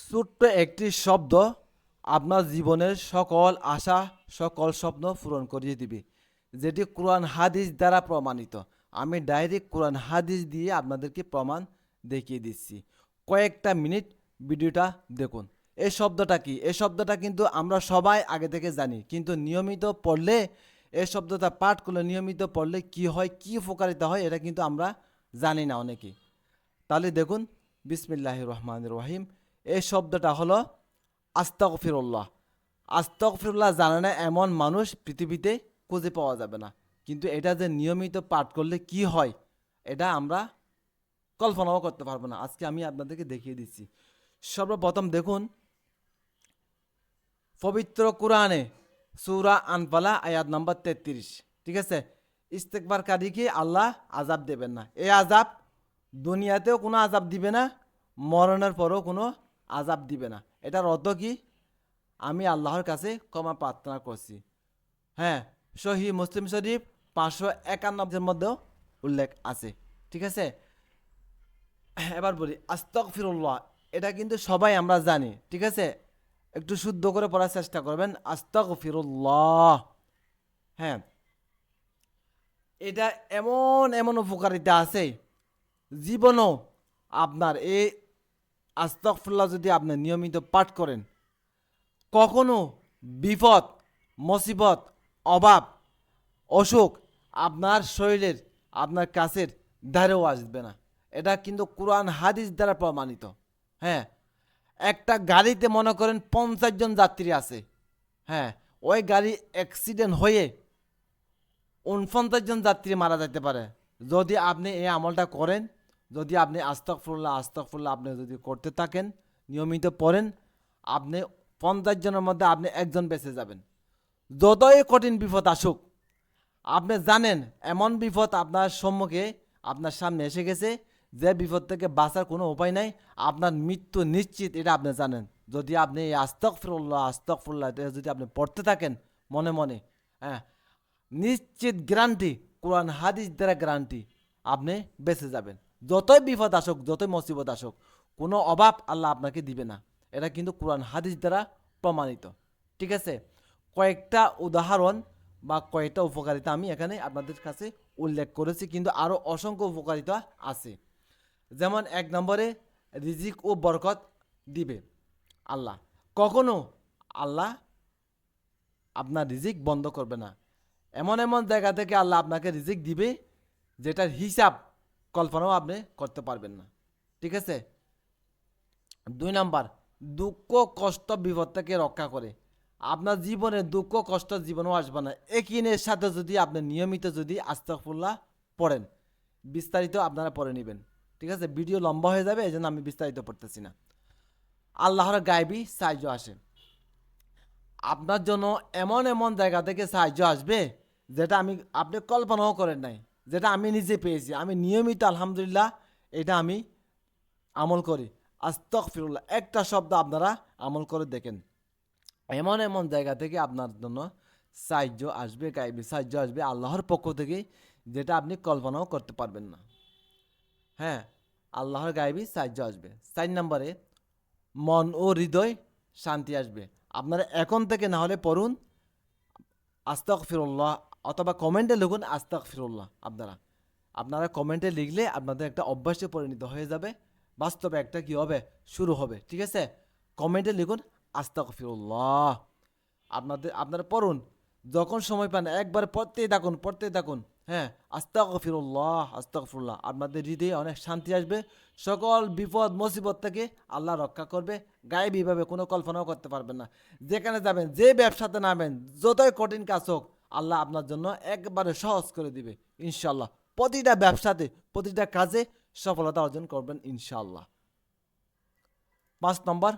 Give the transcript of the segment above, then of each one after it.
ছোট্ট একটি শব্দ আপনার জীবনের সকল আশা, সকল স্বপ্ন পূরণ করিয়ে দিবে, যেটি কোরআন হাদিস দ্বারা প্রমাণিত। আমি ডাইরেক্ট কোরআন হাদিস দিয়ে আপনাদেরকে প্রমাণ দেখিয়ে দিচ্ছি। কয়েকটা মিনিট ভিডিওটা দেখুন। এই শব্দটা কি? এই শব্দটা কিন্তু আমরা সবাই আগে থেকে জানি, কিন্তু নিয়মিত পড়লে, এই শব্দটা পাঠ করলে, নিয়মিত পড়লে কি হয়, কি উপকারিতা হয়, এটা কিন্তু আমরা জানি না অনেকেই। তাহলে দেখুন বিসমিল্লাহ রহমান রহিম। এই শব্দটা হলো আস্তগফিরুল্লাহ। আস্তগফিরুল্লাহ জানে না এমন মানুষ পৃথিবীতে খুঁজে পাওয়া যাবে না। কিন্তু এটা যে নিয়মিত পাঠ করলে কি হয়, এটা আমরা কল্পনাও করতে পারব না। আজকে আমি আপনাদেরকে দেখিয়ে দিচ্ছি। সর্বপ্রথম দেখুন, পবিত্র কোরআনে সুরা আনপালা আয়াত নম্বর তেত্রিশ। ঠিক আছে? ইস্তেকবারকারীকে আল্লাহ আজাব দেবেন না। এই আজাব দুনিয়াতেও কোনো আজাব দিবে না, মরণের পরেও কোনো আজাব দিবে না। এটার অর্থ কি? আমি আল্লাহর কাছে ক্ষমা প্রার্থনা করছি। হ্যাঁ সহি মুসলিম শরীফ পাঁচশো একান্নবের মধ্যেও উল্লেখ আছে। ঠিক আছে? এবার বলি আস্তক ফিরুল্লাহ এটা কিন্তু সবাই আমরা জানি। ঠিক আছে? একটু শুদ্ধ করে পড়ার চেষ্টা করবেন আস্তক ফিরুল্লাহ হ্যাঁ এটা এমন এমন উপকারিতা আছে, জীবনও আপনার এই আস্তকফুল্লাহ যদি আপনি নিয়মিত পাঠ করেন, কখনো বিপদ, মুসিবত, অভাব, অসুখ আপনার শরীরের, আপনার কাছের ধারেও আসবে না। এটা কিন্তু কোরআন, হাদিস দ্বারা প্রমাণিত। হ্যাঁ একটা গাড়িতে মনে করেন পঞ্চাশ জন যাত্রী আছে। হ্যাঁ ওই গাড়ি অ্যাক্সিডেন্ট হয়ে উনপঞ্চাশ জন যাত্রী মারা যেতে পারে। যদি আপনি এই আমলটা করেন যদি আপনি আস্তকফুল্লাহ আস্তকফুল্লাহ আপনি যদি করতে থাকেন, নিয়মিত পড়েন, আপনি পঞ্চাশ জনের মধ্যে আপনি একজন বেঁচে যাবেন। যতই কঠিন বিপদ আসুক, আপনি জানেন এমন বিপদ আপনার সম্মুখে আপনার সামনে এসে গেছে, যে বিপদ থেকে বাঁচার কোনো উপায় নাই, আপনার মৃত্যু নিশ্চিত, এটা আপনি জানেন। যদি আপনি এই আস্তক ফিরুল্লাহ আস্তক ফুল্লাহ এটা যদি আপনি পড়তে থাকেন, মনে মনে হ্যাঁ নিশ্চিত গ্যারান্টি কোরআন হাদিস দ্বারা গ্যারান্টি আপনি বেঁচে যাবেন। যতই বিপদ আসুক, যতই মুসিবত আসুক, কোনো অভাব আল্লাহ আপনাকে দিবে না। এটা কিন্তু কোরআন হাদিস দ্বারা প্রমাণিত। ঠিক আছে? কয়েকটা উদাহরণ বা কয়েকটা উপকারিতা আমি এখানে আপনাদের কাছে উল্লেখ করেছি, কিন্তু আরও অসংখ্য উপকারিতা আছে। যেমন এক নম্বরে, রিজিক ও বরকত দিবে আল্লাহ। কখনো আল্লাহ আপনার রিজিক বন্ধ করবে না। এমন এমন জায়গা থেকে আল্লাহ আপনাকে রিজিক দিবে, যেটার হিসাব কল্পনাও আপনি করতে পারবেন না। ঠিক আছে? দুই নাম্বার, দুঃখ, কষ্ট বিপদ থেকে রক্ষা করে। আপনার জীবনে দুঃখ, কষ্ট জীবনেও আসবে না। একিনের সাথে যদি আপনি নিয়মিত যদি আস্তাকফুল্লাহ পড়েন, বিস্তারিত আপনারা পড়ে নেবেন। ঠিক আছে? ভিডিও লম্বা হয়ে যাবে এই জন্য আমি বিস্তারিত পড়তেছি না। আল্লাহর গায়েবী সাহায্য আসে। আপনার জন্য এমন এমন জায়গা থেকে সাহায্য আসবে, যেটা আমি, আপনি কল্পনাও করেন নাই। যেটা আমি নিজে পেয়েছি। আমি নিয়মিত, আলহামদুলিল্লাহ, এটা আমি আমল করি। আস্তক ফিরুল্লাহ একটা শব্দ আপনারা আমল করে দেখেন। এমন এমন জায়গা থেকে আপনার জন্য সাহায্য আসবে, গাইবি সাহায্য আসবে আল্লাহর পক্ষ থেকে, যেটা আপনি কল্পনাও করতে পারবেন না। হ্যাঁ আল্লাহর গাইবি সাহায্য আসবে। চার নম্বরে, মন ও হৃদয় শান্তি আসবে। আপনারা এখন থেকে না হলে পড়ুন আস্তাক ফিরুল্লাহ অথবা কমেন্টে লিখুন আস্তাক ফিরুল্লাহ আপনারা। আপনারা কমেন্টে লিখলে আপনাদের একটা অভ্যাসে পরিণত হয়ে যাবে। বাস্তবে একটা কি হবে? শুরু হবে, ঠিক আছে? কমেন্টে লিখুন আস্তাক ফিরুল্লাহ আপনাদের, আপনারা পড়ুন। যখন সময় পান, একবার পড়তেই থাকুন পড়তেই থাকুন। হ্যাঁ আস্তাক ফিরুল্লাহ আস্তাক ফিরুল্লাহ আপনাদের হৃদয়ে অনেক শান্তি আসবে। সকল বিপদ, মুসিবত থেকে আল্লাহ রক্ষা করবে। গায়েব এইভাবে কোনো কল্পনাও করতে পারবেন না। যেখানে যাবেন, যে ব্যবসাতে নামেন, যতই কঠিন কাজ হোক আল্লাহ আপনার জন্য একবারে সহজ করে দিবে ইনশাল্লাহ প্রতিটা ব্যবসাতে, প্রতিটা কাজে সফলতা অর্জন করবেন ইনশাল্লাহ পাঁচ নম্বর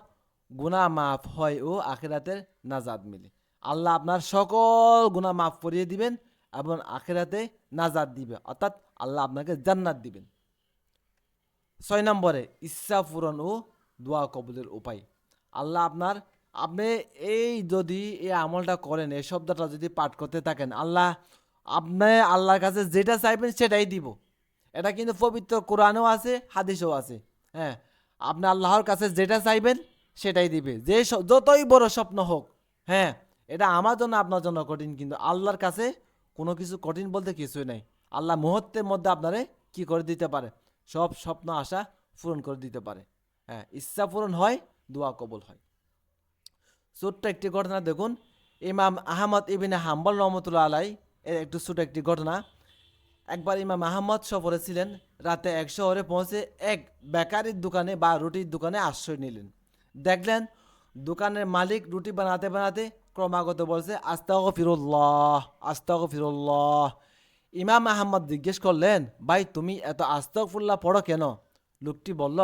গুণা মাফ হয় ও আখেরাতের নাজাদ মিলে। আল্লাহ আপনার সকল গুণা মাফ করিয়ে দিবেন এবং আখেরাতে নাজাদ দিবে, অর্থাৎ আল্লাহ আপনাকে জান্নাত দিবেন। ছয় নম্বরে, ইচ্ছা পূরণ ও দোয়া কবুলের উপায়। আল্লাহ আপনার আপনি এই যদি এই আমলটা করেন, এই শব্দটা যদি পাঠ করতে থাকেন, আল্লাহ আপনি আল্লাহর কাছে যেটা চাইবেন সেটাই দিব। এটা কিন্তু পবিত্র কোরআনেও আছে, হাদিসও আছে। হ্যাঁ আপনি আল্লাহর কাছে যেটা চাইবেন সেটাই দিবে। যে যতই বড় স্বপ্ন হোক হ্যাঁ এটা আমার জন্য, আপনার জন্য কঠিন, কিন্তু আল্লাহর কাছে কোনো কিছু কঠিন বলতে কিছুই নাই। আল্লাহ মুহূর্তের মধ্যে আপনারে কি করে দিতে পারে? সব স্বপ্ন, আশা পূরণ করে দিতে পারে। হ্যাঁ ইচ্ছা পূরণ হয়, দোয়া কবল হয়। ছোট্ট একটি ঘটনা দেখুন। ইমাম আহমদ ইবিনে হাম্বল রহমতুল্লাহ আলাই এর একটু ছোট একটি ঘটনা। একবার ইমাম আহমদ সফরে ছিলেন, রাতে এক শহরে পৌঁছে এক বেকারির দোকানে বা রুটির দোকানে আশ্রয় নিলেন। দেখলেন দোকানের মালিক রুটি বানাতে বানাতে ক্রমাগত বলছে আস্তাগ ফিরুল্লাহ আস্তাগ ফিরুল্লাহ ইমাম আহমদ জিজ্ঞেস করলেন, ভাই, তুমি এত আস্তফুল্লাহ পড়ো কেন? লোকটি বলল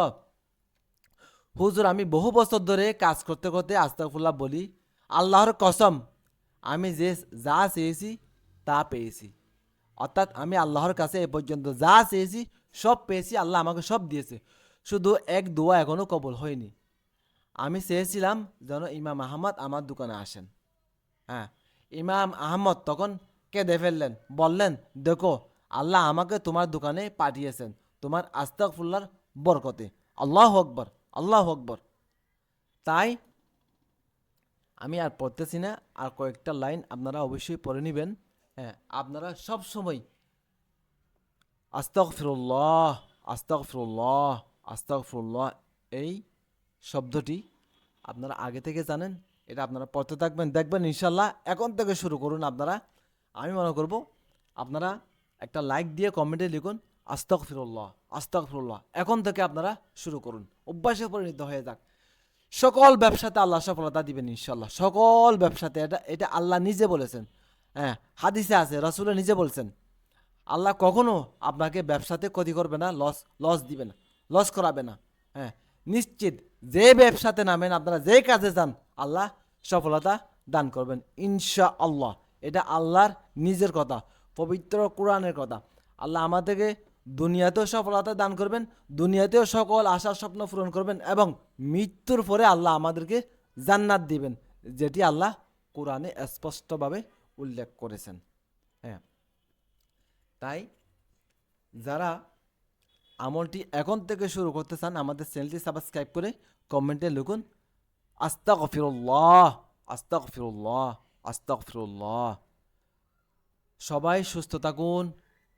হুজুর, আমি বহু বছর ধরে কাজ করতে করতে আস্তাগফিরুল্লাহ বলি, আল্লাহর কসম, আমি যে যা চেয়েছি তা পেয়েছি। অর্থাৎ আমি আল্লাহর কাছে এ পর্যন্ত যা চেয়েছি, সব পেয়েছি, আল্লাহ আমাকে সব দিয়েছে। শুধু এক দোয়া এখনও কবল হয়নি। আমি চেয়েছিলাম যেন ইমাম আহমদ আমার দোকানে আসেন। হ্যাঁ ইমাম আহমদ তখন কেঁদে ফেললেন, বললেন, দেখো, আল্লাহ আমাকে তোমার দোকানে পাঠিয়েছেন, তোমার আস্তাকফুল্লার বরকতে। আল্লাহ আকবর। আল্লাহ আকবর। তাই আমি আর পড়তেছি না, আর কয়েকটা লাইন আপনারা অবশ্যই পড়ে নেবেন। হ্যাঁ আপনারা সব সময় আস্তাক ফিরুল্লাহ আস্তাক ফিরুল্লাহ আস্তাক ফিরুল্লাহ এই শব্দটি আপনারা আগে থেকে জানেন, এটা আপনারা পড়তে থাকবেন, দেখবেন ইনশাল্লাহ এখন থেকে শুরু করুন আপনারা। আমি মনে করব আপনারা একটা লাইক দিয়ে কমেন্টে লিখুন আস্তাক ফিরুল্লাহ আস্তাক ফিরুল্লাহ এখন থেকে আপনারা শুরু করুন। অভ্যাসে পরিণত হয়ে যাক। সকল ব্যবসাতে আল্লাহ সফলতা দিবেন ইনশাল্লাহ সকল ব্যবসাতে, এটা এটা আল্লাহ নিজে বলেছেন। হ্যাঁ হাদিসে আছে রসুলে নিজে বলছেন। আল্লাহ কখনো আপনাকে ব্যবসাতে ক্ষতি করবে না লস লস দিবে না লস করাবে না। হ্যাঁ নিশ্চিত যে ব্যবসাতে নামেন, আপনারা যে কাজে যান, আল্লাহ সফলতা দান করবেন ইনশা আল্লাহ এটা আল্লাহর নিজের কথা, পবিত্র কোরআনের কথা। আল্লাহ আমাদেরকে দুনিয়াতেও সফলতা দান করবেন, দুনিয়াতেও সকল আশা স্বপ্ন পূরণ করবেন এবং মৃত্যুর পরে আল্লাহ আমাদেরকে জান্নাত দিবেন, যেটি আল্লাহ কোরআনে স্পষ্টভাবে উল্লেখ করেছেন। হ্যাঁ। তাই যারা আমলটি এখন থেকে শুরু করতে চান, আমাদের চ্যানেলটি সাবস্ক্রাইব করে কমেন্টে লিখুন আস্তাক ফিরুল্লাহ আস্তাক ফিরুল্লাহ আস্তাক ফিরুল্লাহ সবাই সুস্থ থাকুন,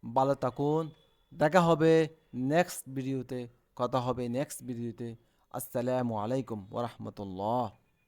ভালো থাকুন। দেখা হবে নেক্সট ভিডিওতে কথা হবে নেক্সট ভিডিওতে আসসালামু আলাইকুম ওরহমতুল্লাহ